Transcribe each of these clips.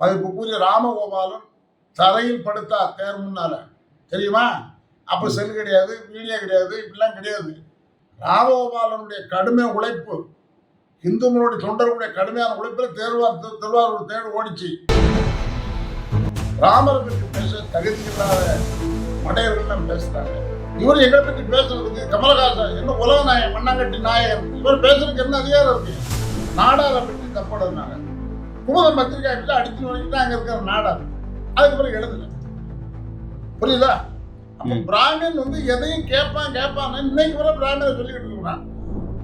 மதிப்புக்குரிய ராமகோபாலன் தரையில் படுத்தா தேர் முன்னால. தெரியுமா? அப்ப செல் கிடையாது மீடியா கிடையாது இப்படிலாம் கிடையாது. ராமகோபாலனுடைய கடுமை உழைப்பு இந்துக்களுடைய தொண்டர்களுடைய கடுமையான உழைப்பில் தேர்வார் திருவாரூர் தேர் ஓடிச்சு. ராமரை பற்றி பேச தகுதி இல்லாத மடையர்கள் பேசுறாங்க. இவர் எங்களை பற்றி பேசுறதுக்கு கமலஹாசன் என்ன உலக நாயகன் மண்ணாங்கட்டி நாயகன் இவர் பேசுறதுக்கு என்ன அதிகாரம் இருக்கு? நாடாரை பற்றி தப்படுறாங்க குமுதம் பத்திரிகை ஆஃபீஸில் அடிச்சு நோக்கிட்டு அங்க இருக்கிற நாடார் அதுக்கு பிறகு எழுதல புரியுதா? அப்ப. பிராமின் வந்து எதையும் கேட்பான் கேட்பான் இன்னைக்கு வரை பிராமினை சொல்லிக்கிட்டு இருக்கிறான்.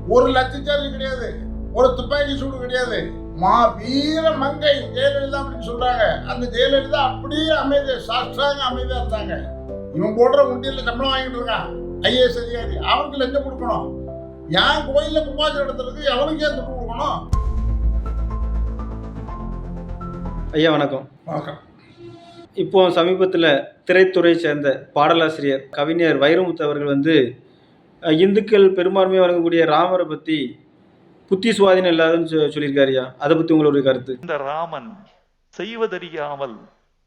ஒரு லட்சச்சாரி கிடையாது. ஒரு துப்பாக்கி சூடு கிடையாது. மா வீர மங்கை ஜெயலலிதா அப்படின்னு சொல்றாங்க. அந்த ஜெயலலிதா அப்படியே அமைதி சாஸ்திராங்க அமைதியா இருந்தாங்க. இவன் போடுற முட்டியில் சம்பளம் வாங்கிட்டு இருக்கான். ஐஏஎஸ் அதிகாரி. அவனுக்கு லஞ்சம் கொடுக்கணும்? என் கோயில்ல கும்பாஜி நடத்துறதுக்கு எவனுக்கு ஏன் கொடுக்கணும்? ஐயா வணக்கம். வணக்கம். இப்போ சமீபத்தில் திரைத்துறை சேர்ந்த பாடலாசிரியர் கவிஞர் வைரமுத்து அவர்கள் வந்து இந்துக்கள் பெரும்பான்மையாக வழங்கக்கூடிய ராமரை பற்றி புத்தி சுவாதீனம் இல்லாதன்னு சொ- சொல்லியிருக்காரு ஐயா. அதை பற்றி உங்களுடைய கருத்து? இந்த ராமன் செய்வதறியாமல்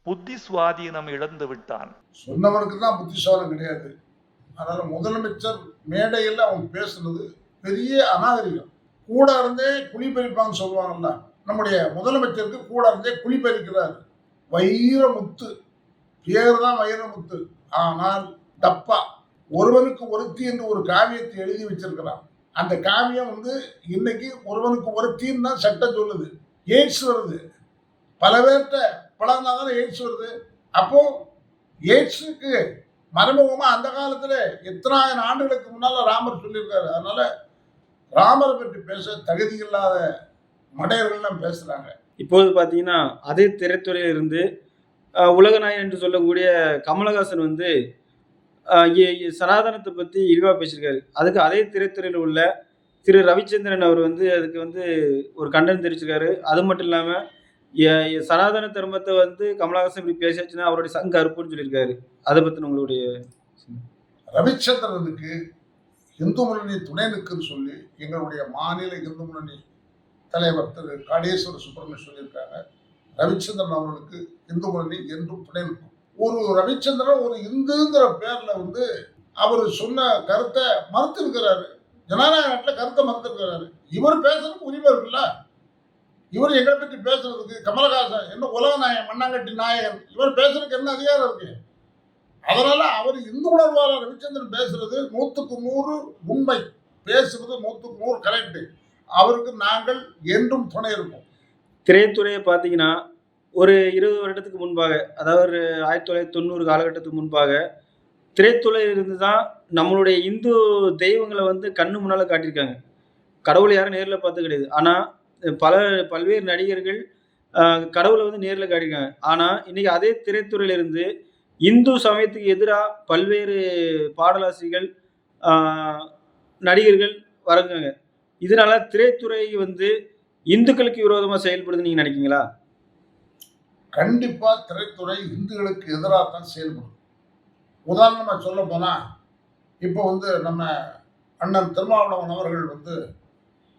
புத்தி சுவாதீனம் இழந்து விட்டான். சொன்னவனுக்கு தான் புத்திசாலம் கிடையாது. அதனால முதலமைச்சர் மேடையில் அவன் பேசுனது பெரிய அநாகரிகம். கூட இருந்தே குழி பறிப்பான்னு சொல்லுவாங்கல்ல நம்முடைய முதலமைச்சருக்கு கூட இருந்தே குழி பறிக்கிறார் வைரமுத்து. பேர் தான் வைரமுத்து. ஆனால் டப்பா ஒருவனுக்கு ஒருத்தி என்று ஒரு காவியத்தை எழுதி வச்சிருக்கிறான். அந்த காவியம் வந்து இன்னைக்கு ஒருவனுக்கு ஒருத்தின்னு தான் சட்டம் சொல்லுது. எய்ட்ஸ் வருது. பல பேர்கிட்ட பழகினா தானே எய்ட்ஸ் வருது. அப்போ எய்ட்ஸுக்கு மறைமுகமாக அந்த காலத்தில் எத்தனாயிரம் ஆண்டுகளுக்கு முன்னால் ராமர் சொல்லியிருக்காரு. அதனால ராமரை பற்றி பேச தகுதி இல்லாத மடையர்கள்லாம் பேசுறாங்க. இப்போது பார்த்தீங்கன்னா அதே திரைத்துறையில் இருந்து உலகநாயகன் என்று சொல்லக்கூடிய கமலஹாசன் வந்து சனாதனத்தை பற்றி இழிவாக பேசியிருக்காரு. அதுக்கு அதே திரைத்துறையில் உள்ள திரு ரவிச்சந்திரன் அவர் வந்து அதுக்கு வந்து ஒரு கண்டனம் தெரிவிச்சிருக்காரு. அது மட்டும் இல்லாமல் சனாதன தர்மத்தை வந்து கமலஹாசன் இப்படி பேசியாச்சுன்னா அவருடைய சங்க அறுப்புன்னு சொல்லியிருக்காரு. அதை பற்றின உங்களுடைய ரவிச்சந்திரனுக்கு இந்து முன்னணி துணை நிற்குன்னு சொல்லி எங்களுடைய மாநில இந்து முன்னணி தலைவர் திரு காடேஸ்வர சுப்பிரமணியம் சொல்லியிருக்காங்க. ரவிச்சந்திரன் அவர்களுக்கு இந்து முன்னணி என்றும் துணை நிற்கும் ஒரு ரவிச்சந்திரன் ஒரு இந்துங்கிற பேர்ல வந்து அவர் சொன்ன கருத்தை மறுத்திருக்கிறாரு. ஜனநாயக நாட்டில் கருத்தை மறுத்திருக்கிறாரு. இவர் பேசுறதுக்கு உரிமை இருக்குல்ல? இவர் எங்களை பற்றி பேசுறதுக்கு கமலஹாசன் என்ன உலக நாயகன் மண்ணாங்கட்டி நாயகன் இவர் பேசுறதுக்கு என்ன அதிகாரம் இருக்கு? அதனால அவர் இந்து உணர்வாளர் ரவிச்சந்திரன் பேசுறது நூற்றுக்கு நூறு உண்மை. பேசுறது நூற்றுக்கு நூறு கரெக்டு அவருக்கு நாங்கள் என்றும் துணை இருப்போம். திரைத்துறையை பார்த்தீங்கன்னா ஒரு இருபது வருடத்துக்கு முன்பாக அதாவது ஒரு ஆயிரத்தி தொள்ளாயிரத்தி தொண்ணூறு காலகட்டத்துக்கு முன்பாக திரைத்துறையில் இருந்து தான் நம்மளுடைய இந்து தெய்வங்களை வந்து கண்ணு முன்னால் காட்டியிருக்காங்க. கடவுளை யாரும் நேரில் பார்த்து கிடையாது. ஆனால் பல பல்வேறு நடிகர்கள் கடவுளை வந்து நேரில் காட்டியிருக்காங்க. ஆனால் இன்னைக்கு அதே திரைத்துறையிலிருந்து இந்து சமயத்துக்கு எதிராக பல்வேறு பாடலாசிகள் நடிகர்கள் வரங்க இதனால திரைத்துறை வந்து இந்துக்களுக்கு விரோதமாக செயல்படுதுன்னு நீங்கள் நினைக்கிறீங்களா? கண்டிப்பா திரைத்துறை இந்துக்களுக்கு எதிராக தான் செயல்படும். உதாரணமா சொல்ல போனா இப்போ வந்து நம்ம அண்ணன் திருமாவளவன் அவர்கள் வந்து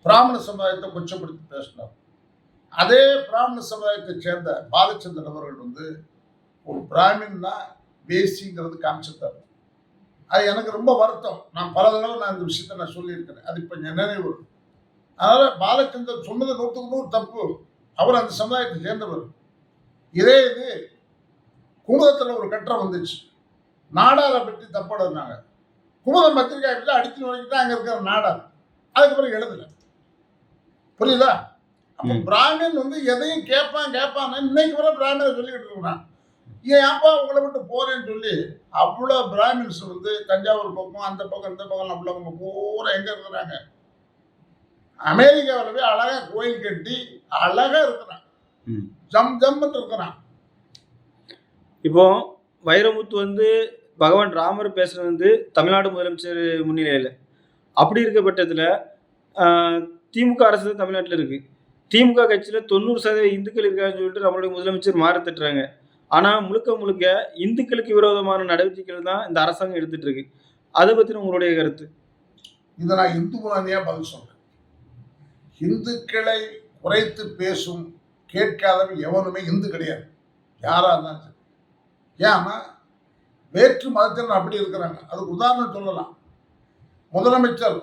பிராமண சமுதாயத்தை கொச்சப்படுத்தி பேசினார். அதே பிராமண சமுதாயத்தை சேர்ந்த பாலச்சந்திரன் அவர்கள் வந்து ஒரு பிராமின்னா பேசிங்கிறது காமிச்சிருந்தார். அது எனக்கு ரொம்ப வருத்தம். நான் பல தடவை நான் இந்த விஷயத்த நான் சொல்லியிருக்கிறேன். அது இப்போ நினைவு. அதனால பாலச்சந்தர் சொன்னது நூற்றுக்கு நூறு தப்பு. அவர் அந்த சமுதாயத்தை சேர்ந்தவர். இதே இது குமுதத்தில் ஒரு கட்டுரை வந்துச்சு. நாடாரை பற்றி தப்படுறாங்க குமுதம் பத்திரிகை ஆஃபீஸில் அடிச்சு நோக்கிட்டு அங்கே இருக்கிற நாடார். அதுக்கு பிறகு எழுதல. புரியுதா? அப்போ. பிராமின் வந்து எதையும் கேட்பான் கேட்பான் இன்னைக்கு வரை பிராமினை சொல்லிக்கிட்டு இருக்கிறான். ஏன் ஏப்பா உங்களை விட்டு போறேன்னு சொல்லி அவ்வளோ பிராமின்ஸ் வந்து தஞ்சாவூர் பக்கம் அந்த பக்கம் இந்த பக்கம் உள்ளவங்க பூரா எங்கே இருக்கிறாங்க? அமெரிக்காவில் போய் அழகாக கோயில் கட்டி அழகாக இருக்கிறான். ஜம் ஜம்முன்னு இருக்கிறான். இப்போ வைரமுத்து வந்து பகவான் ராமர் பேசுறது வந்து தமிழ்நாடு முதலமைச்சர் முன்னிலையில். அப்படி இருக்க பட்சத்தில் திமுக அரசு தமிழ்நாட்டில் இருக்கு. திமுக கட்சியில் தொண்ணூறு சதவீத இந்துக்கள் இருக்காங்கன்னு சொல்லிட்டு நம்மளுடைய முதலமைச்சர் மாற தட்டுறாங்க. ஆனால் முழுக்க முழுக்க இந்துக்களுக்கு விரோதமான நடவடிக்கைகள் தான் இந்த அரசாங்கம் எடுத்துட்டு இருக்கு அதை பற்றின உங்களுடைய கருத்து? இதை நான் இந்து முன்னணியாக பதில் சொல்றேன். இந்துக்களை குறைத்து பேசும் கேட்காதவன் எவனுமே இந்து கிடையாது. யாரா இருந்தாலும் சரி. ஏன்னா வேற்று மதத்தினர் அப்படி இருக்கிறாங்க. அதுக்கு உதாரணம் சொல்லலாம். முதலமைச்சர்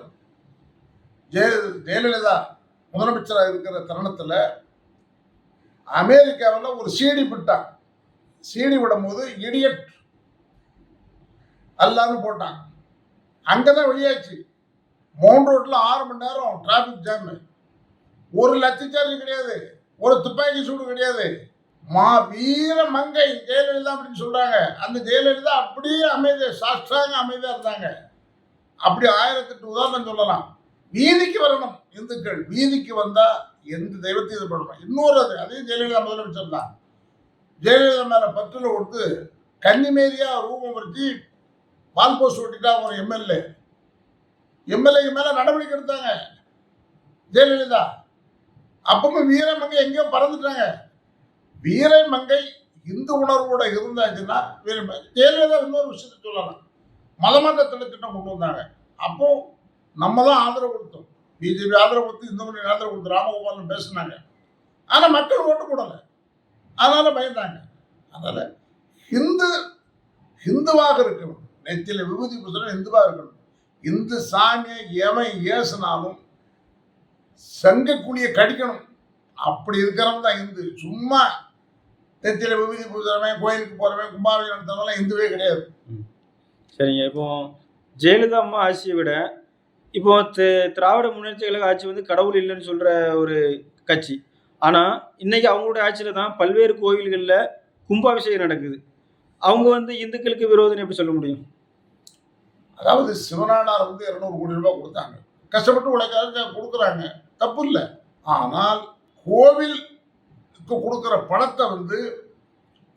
ஜெய ஜெயலலிதா முதலமைச்சராக இருக்கிற தருணத்தில் அமெரிக்காவில் ஒரு சீடி விட்டான் சீடி விடும்போது இடியட் அல்லான்னு போட்டான் அங்கே தான் வெளியாச்சு மவுண்ட் ரோட்டில் ஆறு மணி நேரம் டிராஃபிக் ஜாமு ஒரு லட்சச்சார்ஜ் கிடையாது. ஒரு துப்பாக்கி சூடு கிடையாது. மா வீர மங்கை ஜெயலலிதா அப்படின்னு சொல்றாங்க. அந்த ஜெயலலிதா அப்படியே அமைதியா சாஸ்திராங்க அமைதியா இருந்தாங்க. அப்படி ஆயிரத்தெட்டு உதாரணம் சொல்லலாம். வீதிக்கு வரணும் இந்துக்கள். வீதிக்கு வந்தா எந்த தெய்வத்தையும் இது பண்ணணும் இன்னொரு அது அதே ஜெயலலிதா முதலமைச்சர் தான். ஜெயலலிதா மேல பற்றுல கொடுத்து கன்னிமேரியா ரூபம் வச்சு வால் போஸ்ட் ஓட்டிட்டா ஒரு எம்எல்ஏ. எம்எல்ஏக்கு மேல நடவடிக்கை எடுத்தாங்க ஜெயலலிதா. அப்பவும் வீரமங்கை எங்கேயோ பறந்துட்டாங்க. வீரமங்கை இந்து உணர்வோட இருந்தாச்சுன்னா வீரமங்கை. ஜெயலலிதா இன்னொரு விஷயத்த சொல்லலாம். மதமாற்ற திட்டம் கொண்டு வந்தாங்க. அப்போ நம்ம தான் ஆதரவு கொடுத்தோம். பிஜேபி ஆதரவு கொடுத்து இந்து மணி ஆதரவு கொடுத்து ராமகோபாலன் பேசினாங்க. ஆனால் மக்கள் ஓட்டு போடலை. அதனால் பயந்தாங்க. அதனால் ஹிந்து ஹிந்துவாக இருக்கணும். நெத்தியில் விபூதி பூசணும் இந்துவாக இருக்கணும். இந்து சாமியை எவன் ஏசுனாலும் சங்கக்குழியை கடிக்கணும். அப்படி இருக்கிறவன் தான் இந்து. சும்மா நெத்தியில் விபூதி பூசுறவன் கோயிலுக்கு போகிறவன் கும்பாவை நடத்துறவன் இந்துவே கிடையாது. சரிங்க. இப்போ ஜெயலலிதா அம்மா ஆட்சியை விட இப்போ திராவிட முன்னேற்ற கழக ஆட்சி வந்து கடவுள் இல்லைன்னு சொல்கிற ஒரு கட்சி. ஆனா இன்னைக்கு அவங்களுடைய ஆட்சியில தான் பல்வேறு கோவில்களில் கும்பாபிஷேகம் நடக்குது. அவங்க வந்து இந்துக்களுக்கு விரோதம் எப்படி சொல்ல முடியும்? அதாவது சிவனானார் வந்து இருநூறு கோடி ரூபாய் கொடுத்தாங்க. கஷ்டப்பட்டு உழைக்காத கொடுக்குறாங்க. தப்பு இல்லை. ஆனால் கோவிலுக்கு கொடுக்குற பணத்தை வந்து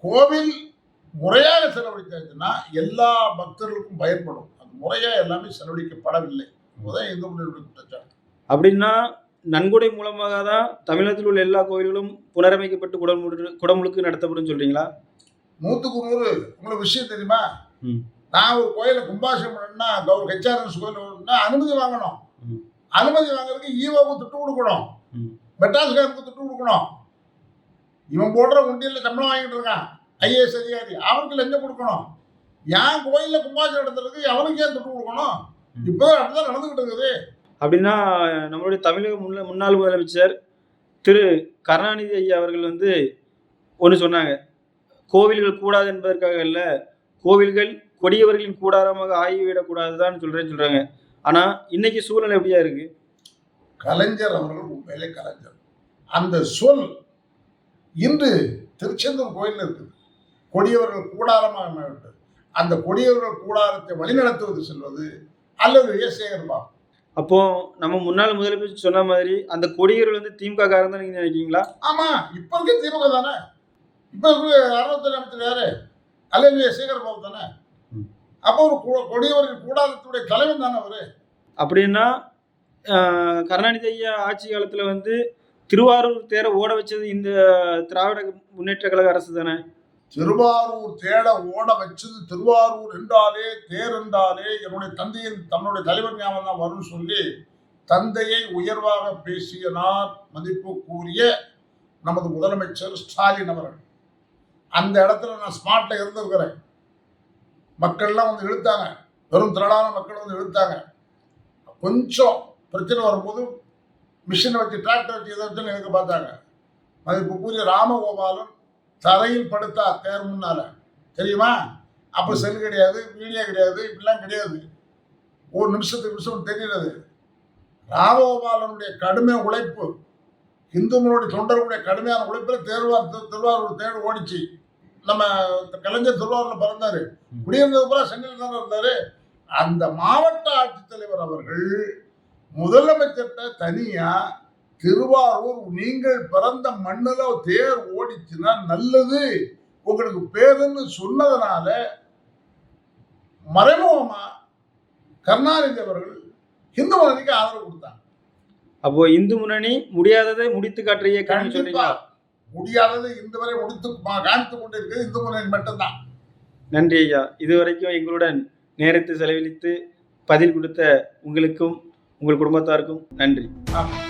கோவில் முறையாக செலவழித்தாச்சுன்னா எல்லா பக்தர்களுக்கும் பயன்படும். அது முறையாக எல்லாமே செலவழிக்கப்படவில்லை. முதல் இந்து முன்னேற்ற குற்றச்சாட்டு அப்படின்னா நன்கொடை மூலமாக தான் தமிழகத்தில் உள்ள எல்லா கோவில்களும் புனரமைக்கப்பட்டு குடமுழு குடமுழுக்கு நடத்தப்படும் சொல்றீங்களா? நூற்றுக்கு நூறு. உங்களுக்கு விஷயம் தெரியுமா. நான் ஒரு கோயிலை கும்பாபிஷேகம் பண்ணணும்னா கௌர் ஹெச்ஆர்எஸ் கோயில் அனுமதி வாங்கணும். அனுமதி வாங்குறதுக்கு ஈவோவுக்கு துட்டு கொடுக்கணும். மெட்ராஸ்காரனுக்கு துட்டு கொடுக்கணும். இவன் போடுற உண்டியல்ல சம்பளம் வாங்கிட்டு இருக்கான். ஐஏஎஸ் அதிகாரி. அவனுக்கு லஞ்சம் கொடுக்கணும். என் கோயில்ல கும்பாபிஷேகம் நடத்துறதுக்கு அவனுக்கு ஏன் துட்டு கொடுக்கணும். இப்போ அப்படிதான் நடந்துகிட்டு இருக்குது. அப்படின்னா நம்மளுடைய தமிழக முன்ன முன்னாள் முதலமைச்சர் திரு கருணாநிதி ஐயா அவர்கள் வந்து ஒன்று சொன்னாங்க. கோவில்கள் கூடாது என்பதற்காக அல்ல கோவில்கள் கொடியவர்களின் கூடாரமாக ஆகிவிடக்கூடாதுதான் சொல்றேன்னு சொல்றாங்க. ஆனா இன்னைக்கு சூழ்நிலை எப்படியா இருக்கு? கலைஞர் அவர்கள் உண்மையிலே கலைஞர். அந்த சொல் இன்று திருச்செந்தூர் கோயில் இருக்குது. கொடியவர்கள் கூடாரமாக அந்த கொடியவர்கள் கூடாரத்தை வழிநடத்துவது செல்வது அல்லது விஜயசேகர் பாபு அப்போ நம்ம முன்னாள் முதலமைச்சர் சொன்ன மாதிரி அந்த கொடியர்கள் வந்து திமுக காரன் தான் நீங்க நினைக்கிறீங்களா? ஆமா இப்ப இருக்க திமுக தானே? இப்ப இருக்கிற அறுபத்தி அமைச்சர் யாரு? அல்லது சேகர் தானே. அப்போ ஒரு கொடியவர்கள் கூடாரத்துடைய தலைவன் தானே அவரு? அப்படின்னா கருணாநிதி ஐயா ஆட்சி காலத்துல வந்து திருவாரூர் தேரை ஓட வச்சது இந்த திராவிட முன்னேற்ற கழக அரசு தானே? திருவாரூர் தேட ஓட வச்சது திருவாரூர் என்றாலே தேர் என்றாலே என்னுடைய தந்தையின் தன்னுடைய தலைவர் ஞாபகம் தான் வரும்னு சொல்லி தந்தையை உயர்வாக பேசிய நான் மதிப்பு கூறிய நமது முதலமைச்சர் ஸ்டாலின் அவர்கள். அந்த இடத்துல நான் ஸ்மார்ட்ல இருந்திருக்கிறேன். மக்கள்லாம் வந்து இழுத்தாங்க. வெறும் திரளான மக்கள் வந்து இழுத்தாங்க. கொஞ்சம் பிரச்சனை வரும்போது மிஷினை வச்சு டிராக்டர் வச்சு இதை வச்சு எனக்கு பார்த்தாங்க. மதிப்பு கூறிய ராமகோபாலன் தரையில் படுத்தா தேர் முன்னால. தெரியுமா? அப்போ செல் கிடையாது வீடியோ கிடையாது இப்படிலாம் கிடையாது. ஒரு நிமிஷத்துக்கு நிமிஷம் தெரிகிறது ராமகோபாலனுடைய கடுமை உழைப்பு. இந்துக்களுடைய தொண்டர்களுடைய கடுமையான உழைப்பில் தேர்வார் திரு- திருவாரூர் தேர் ஓடிச்சு. நம்ம கலைஞர் திருவாரூர்ல பிறந்தாரு. குடியிருந்தது பூரா சென்னையில் தானே இருந்தாரு. அந்த மாவட்ட ஆட்சித்தலைவர் அவர்கள் முதலமைச்சர்கிட்ட தனியா திருவாரூர் நீங்கள் பிறந்த மண்ணுல தேர் ஓடிச்சுன்னா நல்லது. உங்களுக்கு பேருன்னு சொன்னதுனால மறைமுகமா கருணாநிதி அவர்கள் இந்து மதத்துக்கு ஆதரவு கொடுத்தாங்க. அப்போ இந்து முன்னணி முடியாததை முடித்து காட்டுற இயக்கம்னு கண்டிப்பா. முடியாதது இந்த வரை முடித்து காணித்து கொண்டிருக்கிறது இந்து முன்னணி மட்டும்தான். நன்றி ஐயா. இதுவரைக்கும் எங்களுடன் நேரத்தை செலவழித்து பதில் கொடுத்த உங்களுக்கும் உங்கள் குடும்பத்தாருக்கும் நன்றி. ஆமா